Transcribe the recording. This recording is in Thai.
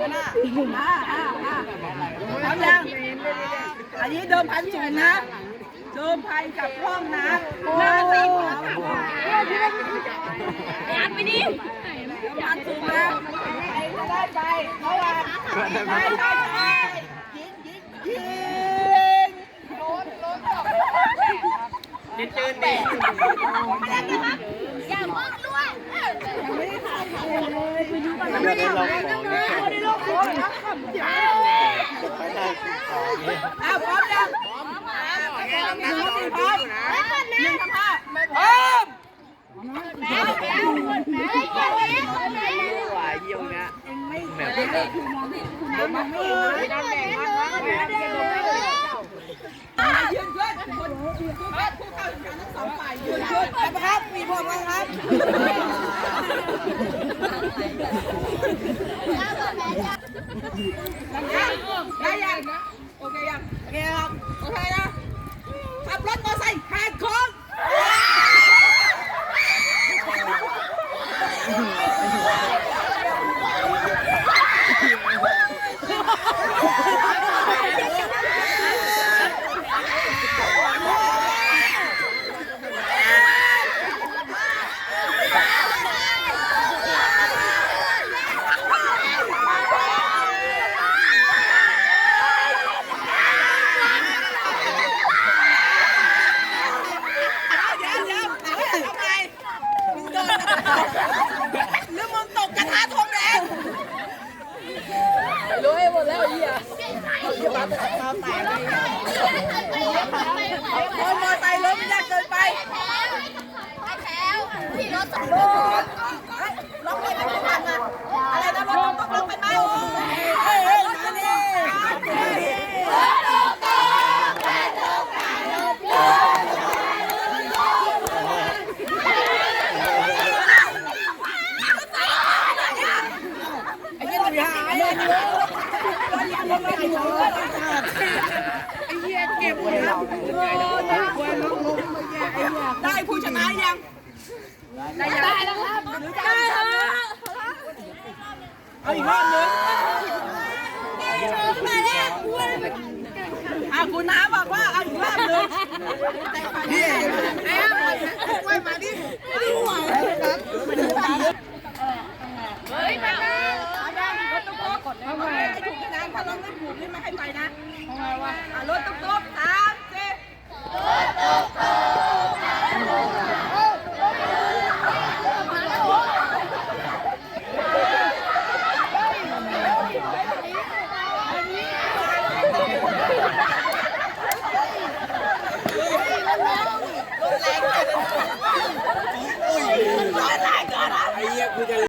กันนะอ่าอ่าอ่าพร้อมยังอันนี้เดิมพันสูงนะเดิมพันกับร่องนะหน้าสิบอ่านไปดิเดิมพันสูงนะใครจะได้ไปเท่าไหร่ไปไปไปยิงยิงยิงโดนโดนยืนจืนดิอย่ามึงด้วย ไม่ได้ลงของเลยอ้าวพร้อมยังพร้อมหนึ่งสี่พร้อมหนึ่งทำห้าพร้อมแล้วแล้วไอ้เจ้าเองคนไหนหวายเยี่ยวเนี้ยแบบไม่ได้คือมองไม่คุณน้ำมองไม่เห็นไม่ได้แบ่งมันนะยืนขึ้นคนยืนขึ้นผู้เข้าแข่งขันทั้งสองฝ่ายยืนขึ้นไปครับมีพวกมั้งครับ ได้ยังโอเคยังโอเคครับ โอเคนะขับรถมอเตอร์ไซค์แหกโค้ง เดี๋ยวเดี๋ยวทำไมมึงโดนหรือมึงตกกระทะทองแดงรู้ให้หมดแล้วไอ้เหี้ย พอมอไซค์ล้มยากเกินไปแถวที่รถสองล็อกเลยไม่ทันอะอะไรนะรถต้องล็อกเป็นไหมเฮ้ยเฮ้ยมาดิไอ้เหี้ยหนีหายเหี้ย ได้ผู้ชนะยัง ได้แล้วครับได้แล้วเอาอีกรอบนึงมาแล้วอะคุณน้าบอกว่าเอาอีกรอบนึงนี่แม่ไว้มาดิไม่ไหวครับเฮ้ยมา แล้ถุงกตุ๊กกดเลยไอ้ถูกน้ำถ้ารถไม่ถูกนี่ไม่ให้ไปนะทำไมวะรถตุ๊กตุ๊ก